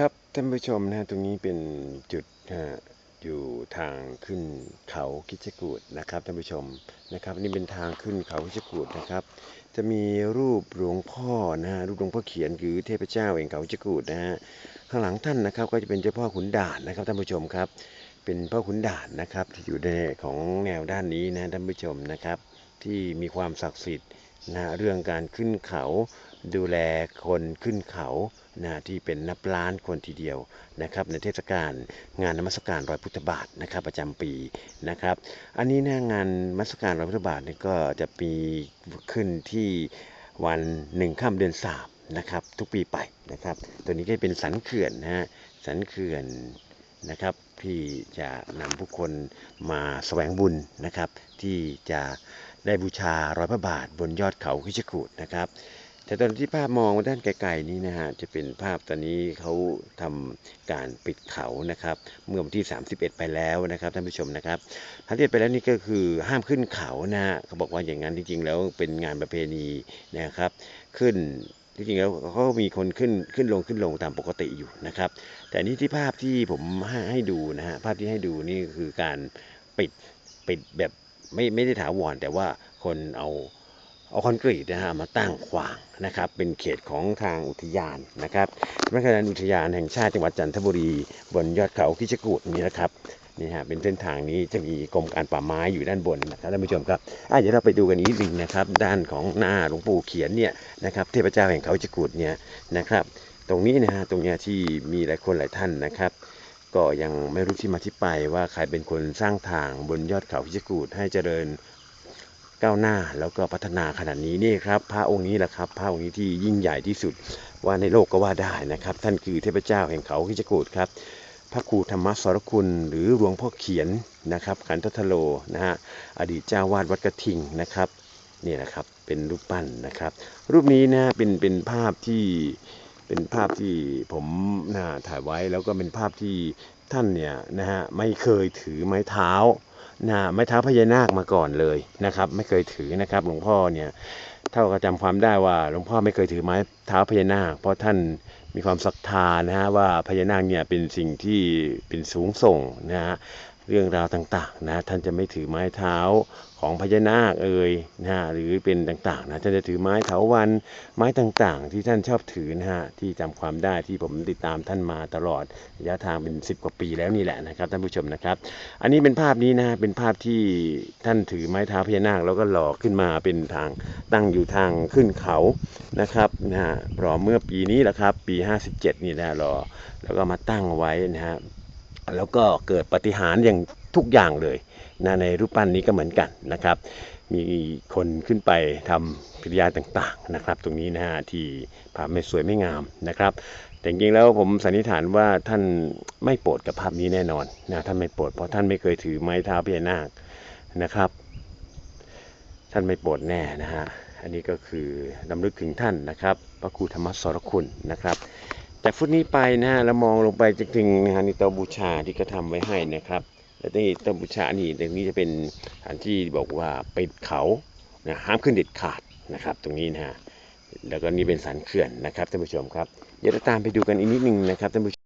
ครับท่านผู้ชมนะฮะตรงนี้เป็นจุดฮะอยู่ทางขึ้นเขาคิชกูดนะครับท่านผู้ชมนะครับ นี่เป็นทางขึ้นเขาคิชกูดนะครับ จะมีรูปหลวงพ่อนะฮะรูปหลวงพ่อเขียนหรือเทพเจ้าแห่งเขาคิชกูดนะฮะข้างหลังท่านนะครับก็จะเป็นเจ้าพ่อขุนด่านนะครับท่านผู้ชมครับ เป็นพ่อขุนด่านนะครับที่อยู่ในของแนวด้านนี้นะท่านผู้ชมนะครับ ที่มีความศักดิ์สิทธิ์นะเรื่องการขึ้นเขา ดูแลคนขึ้นเขานะที่เป็นนับล้านคนทีเดียวนะครับในเทศกาลงานนมัสการรอยพุทธบาทนะครับประจำปีนะครับอันนี้นะงานนมัสการรอยพุทธบาทนี่ก็จะมีขึ้นที่วันหนึ่งข้ามเดือนสามนะครับทุกปีไปนะครับตัวนี้ก็เป็นสันเขื่อนนะฮะสันเขื่อนนะครับที่จะนำผู้คนมาแสวงบุญนะครับ ที่จะได้บูชารอยพระบาทบนยอดเขาคิชกูดนะครับ แต่ตอนที่ภาพมองด้านไกลๆนี้นะฮะจะเป็นภาพตอนนี้เขาทำการปิดเขานะครับเมื่อวันที่ 31 ไปแล้วนะครับท่านผู้ชมนะครับท่านที่ไปแล้วนี่ก็คือห้ามขึ้นเขานะฮะเขาบอกว่าอย่างนั้นจริงๆแล้วเป็นงานประเพณีนะครับ ขึ้นที่จริงแล้วเขาก็มีคนขึ้นขึ้นลงขึ้นลงตามปกติอยู่นะครับ แต่นี่ที่ภาพที่ผมให้ให้ดูนะฮะภาพที่ให้ดูนี่คือการปิดปิดแบบไม่ไม่ได้ถาวรแต่ว่าคนเอา เอาคอนกรีตนะฮะมาตั้งขวางนะครับ เป็นเขตของทางอุทยานนะครับสำนักงานอุทยานแห่งชาติจังหวัดจันทบุรีบนยอดเขาคิชกูดนี่นะครับนี่ฮะเป็นเส้นทางนี้จะมีกรมการป่าไม้อยู่ด้านบนนะครับท่านผู้ชมครับอะเดี๋ยวเราไปดูกันอีกนิดนึงนะครับ ด้านของหน้าหลวงปู่เขียนเนี่ยนะครับเทพเจ้าแห่งเขาคิกูดเนี่ยนะครับ ตรงนี้นะฮะตรงเนี้ยที่มีหลายคนหลายท่านนะครับ ก็ยังไม่รู้ที่มาที่ไปว่าใครเป็นคนสร้างทางบนยอดเขาพิชกูดให้เจริญ ก้าวหน้าแล้วก็พัฒนาขนาดนี้นี่ครับพระองค์นี้แหละครับพระองค์นี้ที่ยิ่งใหญ่ที่สุดว่าในโลกก็ว่าได้นะครับ ท่านคือเทพเจ้าแห่งเขาพิชกูดครับ พระครูธรรมสรคุณหรือหลวงพ่อเขียนนะครับขันททโลนะฮะอดีตเจ้าวาดวัดกระทิงนะครับนี่นะครับเป็นรูปปั้นนะครับ รูปนี้นะเป็นเป็นภาพที่เป็นภาพที่ผมนะถ่ายไว้แล้วก็เป็นภาพที่ท่านเนี่ยนะฮะไม่เคยถือไม้เท้า นะไม้เท้าพญานาคมาก่อนเลยนะครับ ไม่เคยถือนะครับ หลวงพ่อเนี่ยเท่ากับจำความได้ว่าหลวงพ่อไม่เคยถือไม้เท้าพญานาค เพราะท่านมีความศรัทธานะฮะว่าพญานาคเนี่ยเป็นสิ่งที่เป็นสูงส่งนะฮะ เรื่องราวต่างๆนะท่านจะไม่ถือไม้เท้าของพญานาคเอ่ยนะหรือเป็นต่างๆนะท่านจะถือไม้เถาวันไม้ต่างๆ ที่ท่านชอบถือนะฮะที่จำความได้ที่ผมติดตามท่านมาตลอดระยะทางเป็น 10 กว่าปีแล้วนี่แหละนะครับท่านผู้ชมนะครับ อันนี้เป็นภาพนี้นะเป็นภาพที่ท่านถือไม้เท้าพญานาคแล้วก็หล่อขึ้นมาเป็นทางตั้งอยู่ทางขึ้นเขานะครับนะฮะรอเมื่อปีนี้แหละครับปี 57 นี่แหละรอแล้วก็มาตั้งไว้นะฮะ แล้วก็เกิดปฏิหารอย่างทุกอย่างเลยนะในรูปปั้นนี้ก็เหมือนกันนะครับ มีคนขึ้นไปทำกิริยาต่างๆนะครับ ตรงนี้นะฮะที่ภาพไม่สวยไม่งามนะครับ แต่จริงๆแล้วผมสันนิษฐานว่าท่านไม่โปรดกับภาพนี้แน่นอนนะท่านไม่โปรดเพราะท่านไม่เคยถือไม้เท้าพญานาคนะครับ ท่านไม่โปรดแน่นะฮะอันนี้ก็คือลำลึกถึงท่านนะครับ พระครูธรรมสรคุณนะครับ แต่ฟุตนี้ไปนะฮะเรามองลงไปจนถึงนะฮะนี่เตาบูชาที่ก็ทำไว้ให้นะครับแล้วนี่เตาบูชานี่ตรงนี้จะเป็นสถานที่บอกว่าปิดเขานะห้ามขึ้นเด็ดขาดนะครับ ตรงนี้นะฮะแล้วก็นี่เป็นสันเขื่อนนะครับท่านผู้ชมครับเดี๋ยวเราตามไปดูกันอีกนิดนึงนะครับท่านผู้ชม